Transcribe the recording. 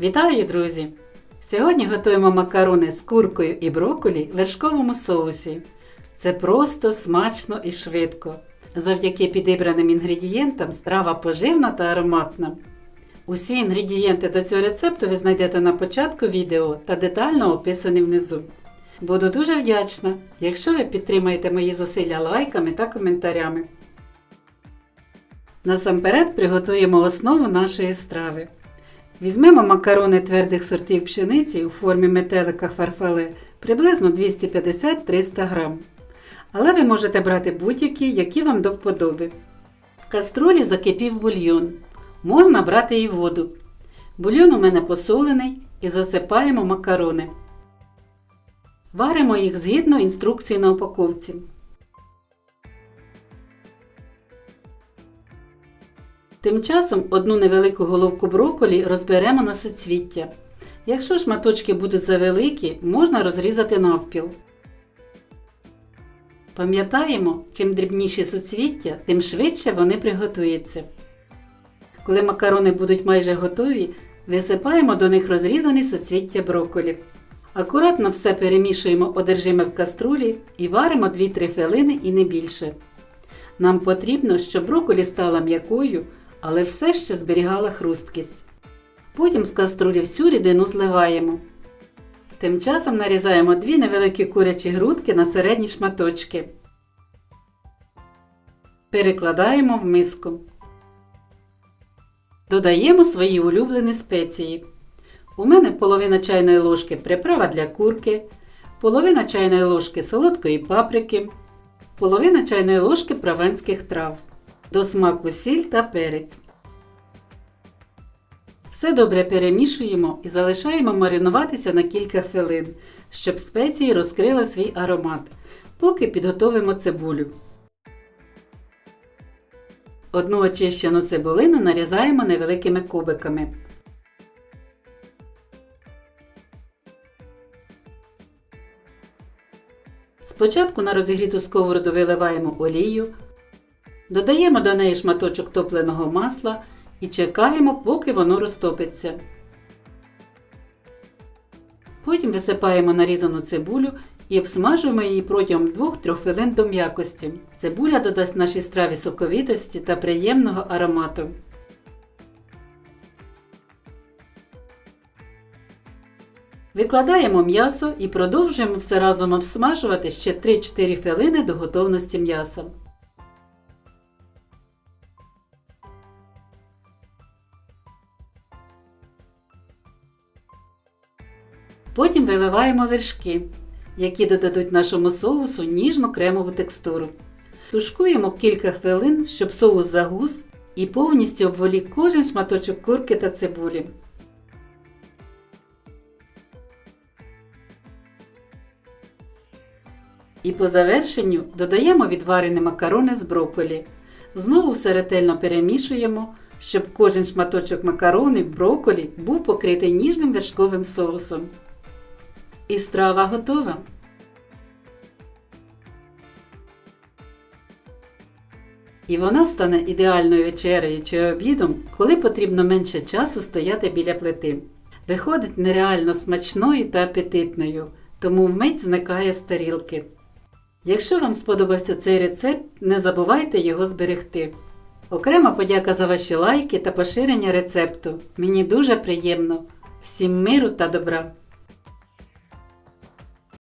Вітаю, друзі! Сьогодні готуємо макарони з куркою і брокколі в вершковому соусі. Це просто смачно і швидко. Завдяки підібраним інгредієнтам страва поживна та ароматна. Усі інгредієнти до цього рецепту ви знайдете на початку відео та детально описані внизу. Буду дуже вдячна, якщо ви підтримаєте мої зусилля лайками та коментарями. Насамперед приготуємо основу нашої страви. Візьмемо макарони твердих сортів пшениці у формі метелика фарфале приблизно 250-300 грам. Але ви можете брати будь-які, які вам до вподоби. В каструлі закипів бульйон. Можна брати і воду. Бульйон у мене посолений і засипаємо макарони. Варимо їх згідно інструкції на упаковці. Тим часом одну невелику головку брокколі розберемо на суцвіття. Якщо шматочки будуть завеликі, можна розрізати навпіл. Пам'ятаємо, чим дрібніші суцвіття, тим швидше вони приготуються. Коли макарони будуть майже готові, висипаємо до них розрізані суцвіття брокколі. Акуратно все перемішуємо одержиме в каструлі і варимо 2-3 хвилини і не більше. Нам потрібно, щоб брокколі стала м'якою, але все ще зберігала хрусткість. Потім з каструлі всю рідину зливаємо. Тим часом нарізаємо дві невеликі курячі грудки на середні шматочки. Перекладаємо в миску. Додаємо свої улюблені спеції. У мене половина чайної ложки приправа для курки, половина чайної ложки солодкої паприки, половина чайної ложки прованських трав, до смаку сіль та перець. Все добре перемішуємо і залишаємо маринуватися на кілька хвилин, щоб спеції розкрили свій аромат, поки підготовимо цибулю. Одну очищену цибулину нарізаємо невеликими кубиками. Спочатку на розігріту сковороду виливаємо олію, додаємо до неї шматочок топленого масла і чекаємо, поки воно розтопиться. Потім висипаємо нарізану цибулю і обсмажуємо її протягом 2-3 хвилин до м'якості. Цибуля додасть нашій страві соковитості та приємного аромату. Викладаємо м'ясо і продовжуємо все разом обсмажувати ще 3-4 хвилини до готовності м'яса. Потім виливаємо вершки, які додадуть нашому соусу ніжну кремову текстуру. Тушкуємо кілька хвилин, щоб соус загус і повністю обволік кожен шматочок курки та цибулі. І по завершенню додаємо відварені макарони з брокколі. Знову все ретельно перемішуємо, щоб кожен шматочок макарони в брокколі був покритий ніжним вершковим соусом. І страва готова. І вона стане ідеальною вечерею чи обідом, коли потрібно менше часу стояти біля плити. Виходить нереально смачною та апетитною, тому вмить зникає з тарілки. Якщо вам сподобався цей рецепт, не забувайте його зберегти. Окрема подяка за ваші лайки та поширення рецепту. Мені дуже приємно. Всім миру та добра!